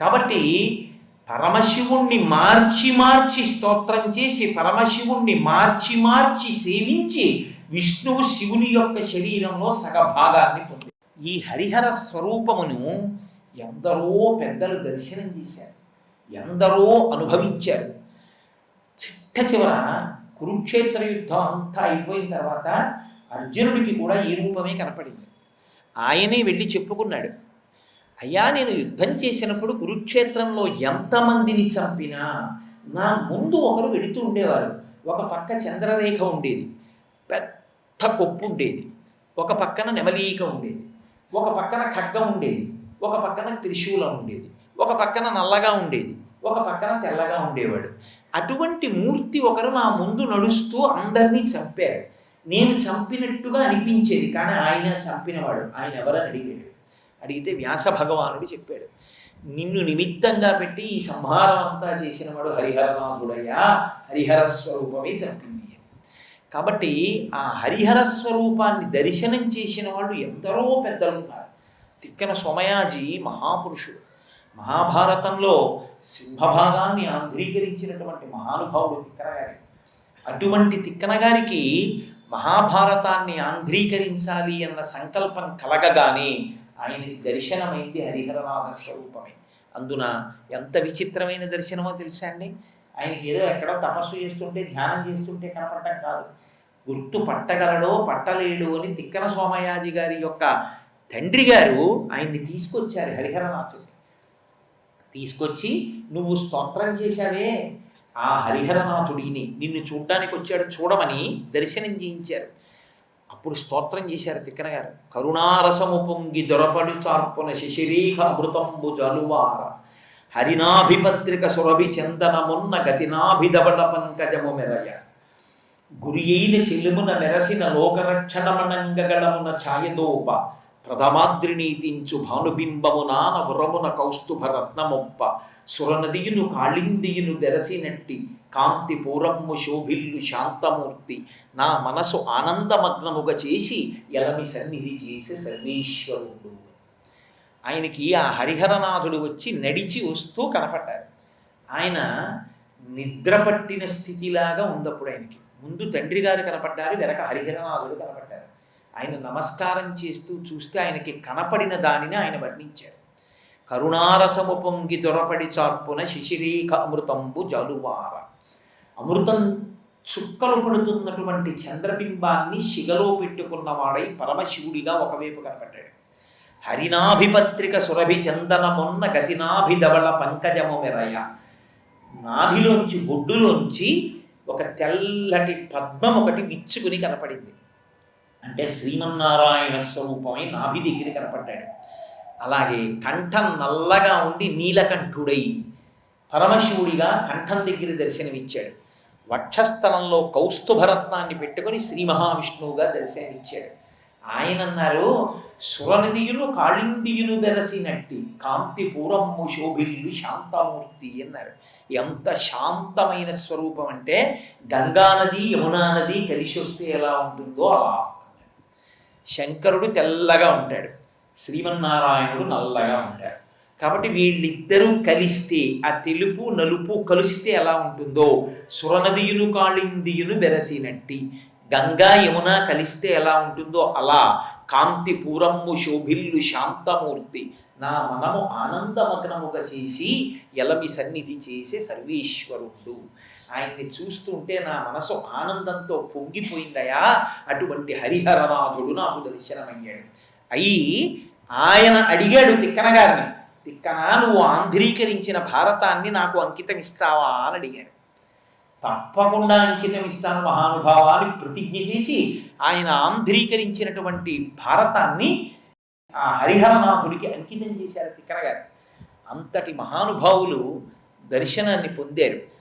కాబట్టి పరమశివుణ్ణి మార్చి మార్చి స్తోత్రం చేసి పరమశివుణ్ణి మార్చి మార్చి సేవించి విష్ణువు శివుని యొక్క శరీరంలో సగభాగాన్ని పొంది ఈ హరిహర స్వరూపమును ఎందరో పెద్దలు దర్శనం చేశారు. ఎందరో అనుభవించారు. చిట్ట చివర కురుక్షేత్ర యుద్ధం అంతా అయిపోయిన తర్వాత అర్జునుడికి కూడా ఈ రూపమే కనపడింది. ఆయనే వెళ్ళి చెప్పుకున్నాడు. అయ్యా నేను యుద్ధం చేసినప్పుడు కురుక్షేత్రంలో ఎంతమందిని చంపినా నా ముందు ఒకరు వెళుతూ ఉండేవారు. ఒక పక్క చంద్రరేఖ ఉండేది పెద్ద కొప్పు ఉండేది ఒక పక్కన నెమలీక ఉండేది ఒక పక్కన ఖడ్గం ఉండేది ఒక పక్కన త్రిశూలం ఉండేది ఒక పక్కన నల్లగా ఉండేది ఒక పక్కన తెల్లగా ఉండేవాడు. అటువంటి మూర్తి ఒకరు నా ముందు నడుస్తూ అందరినీ చంపారు. నేను చంపినట్టుగా అనిపించేది కానీ ఆయన చంపినవాడు ఆయన ఎవరని అడిగాడు. అడిగితే వ్యాస భగవానుడు చెప్పాడు నిన్ను నిమిత్తంగా పెట్టి ఈ సంహారం అంతా చేసినవాడు హరిహరనాథుడయ్యా హరిహర స్వరూపమే చంపింది కాబట్టి ఆ హరిహర స్వరూపాన్ని దర్శనం చేసిన వాళ్ళు ఎందరో పెద్దలు ఉన్నారు తిక్కన సోమయాజీ మహాపురుషుడు. మహాభారతంలో సింహభాగాన్ని ఆంధ్రీకరించినటువంటి మహానుభావుడు తిక్కన గారి అటువంటి తిక్కన గారికి మహాభారతాన్ని ఆంధ్రీకరించాలి అన్న సంకల్పం కలగగానే ఆయనకి దర్శనమైంది హరిహరనాథ స్వరూపమే. అందున ఎంత విచిత్రమైన దర్శనమో తెలుసా అండి? ఆయనకి ఏదో ఎక్కడో తపస్సు చేస్తుంటే ధ్యానం చేస్తుంటే కనపడటం కాదు. గుర్తు పట్టగలడో పట్టలేడు అని తిక్కన సోమయాజి గారి యొక్క తండ్రి గారు ఆయన్ని తీసుకొచ్చారు హరిహరనాథుడిని. తీసుకొచ్చి నువ్వు స్తోత్రం చేశావే. ఆ హరిహరనాథుడిని నిన్ను చూడ్డానికి వచ్చాడు చూడమని దర్శనం చేయించారు. అప్పుడు స్తోత్రం చేశారు తిక్కన గారు. కరుణారసము పొంగి దొరపడి చార్పున శిశిరీహ అమృతంబు జలువార. హరినాభిపత్రిక సురభి చందనమున్న గతినాభిధవళ పంకజము మెరయ. గురి అయిన చెల్లుమున మెరసిన లోకరక్షణమనంగగళమున ఛాయదోప. ప్రథమాద్రినీతించు భానుబింబమునాన వరమున కౌస్తుభ రత్నమొప్ప సురనదియును కాళిందియును వెరసినట్టి కాంతి పూరమ్ము శోభిల్లు శాంతమూర్తి. నా మనసు ఆనందమగ్నముగా చేసి ఎలమి సన్నిధి చేసి సర్వేశ్వరుడు. ఆయనకి ఆ హరిహరనాథుడు వచ్చి నడిచి వస్తూ కనపడ్డారు ఆయన నిద్ర పట్టిన స్థితిలాగా ఉందప్పుడు ఆయనకి. ముందు తండ్రి గారు కనపడ్డారు వెనక హరిహరనాథుడు కనపడ్డారు. ఆయన నమస్కారం చేస్తూ చూస్తే ఆయనకి కనపడిన దానిని ఆయన వర్ణించారు. కరుణారసము పొంగి దొరపడి చార్పున శిశిరీక అమృతంబు జలువార. అమృతం చుక్కలు పడుతున్నటువంటి చంద్రబింబాన్ని శిగలో పెట్టుకున్నవాడై పరమశివుడిగా ఒకవైపు కనపడ్డాడు. హరినాభిపత్రిక సురభి చందనమున్న గతినాభిధవళ పంకజము మెరయ. నాభిలోంచి బొడ్డులోంచి ఒక తెల్లటి పద్మం ఒకటి విచ్చుకుని కనపడింది. అంటే శ్రీమన్నారాయణ స్వరూపమై నాభి దగ్గర కనపడ్డాడు. అలాగే కంఠం నల్లగా ఉండి నీలకంఠుడై పరమశివుడిగా కంఠం దగ్గర దర్శనమిచ్చాడు. వక్షస్థలంలో కౌస్తుభరత్నాన్ని పెట్టుకొని శ్రీ మహావిష్ణువుగా దర్శనమిచ్చాడు. ఆయన అన్నారు సురనిధియులు కాళిందియులు వెరసినట్టి కాంతి పూరమ్ము శోభిల్లు శాంతమూర్తి అన్నారు. ఎంత శాంతమైన స్వరూపం అంటే గంగానది యమునా నది కలిసి వస్తే ఎలా ఉంటుందో అలా. శంకరుడు తెల్లగా ఉంటాడు. శ్రీమన్నారాయణుడు నల్లగా ఉంటాడు. కాబట్టి వీళ్ళిద్దరూ కలిస్తే ఆ తెలుపు నలుపు కలిస్తే ఎలా ఉంటుందో సురనదియును కాళిందియును బెరసినట్టి గంగా యమున కలిస్తే ఎలా ఉంటుందో అలా కాంతి పూరమ్ము శోభిల్లు శాంతమూర్తి నా మనము ఆనందమగ్నముగా చేసి ఎలమి సన్నిధి చేసే సర్వేశ్వరుడు. ఆయన్ని చూస్తుంటే నా మనసు ఆనందంతో పొంగిపోయిందయా? అటువంటి హరిహరనాథుడు నాకు దర్శనమయ్యాడు. అయి ఆయన అడిగాడు తిక్కన గారిని తిక్కన నువ్వు ఆంధ్రీకరించిన భారతాన్ని నాకు అంకితం ఇస్తావా అని అడిగారు. తప్పకుండా అంకితం ఇస్తాను మహానుభావాన్ని ప్రతిజ్ఞ చేసి ఆయన ఆంధ్రీకరించినటువంటి భారతాన్ని ఆ హరిహరనాథుడికి అంకితం చేశారు తిక్కన గారు. అంతటి మహానుభావులు దర్శనాన్ని పొందారు.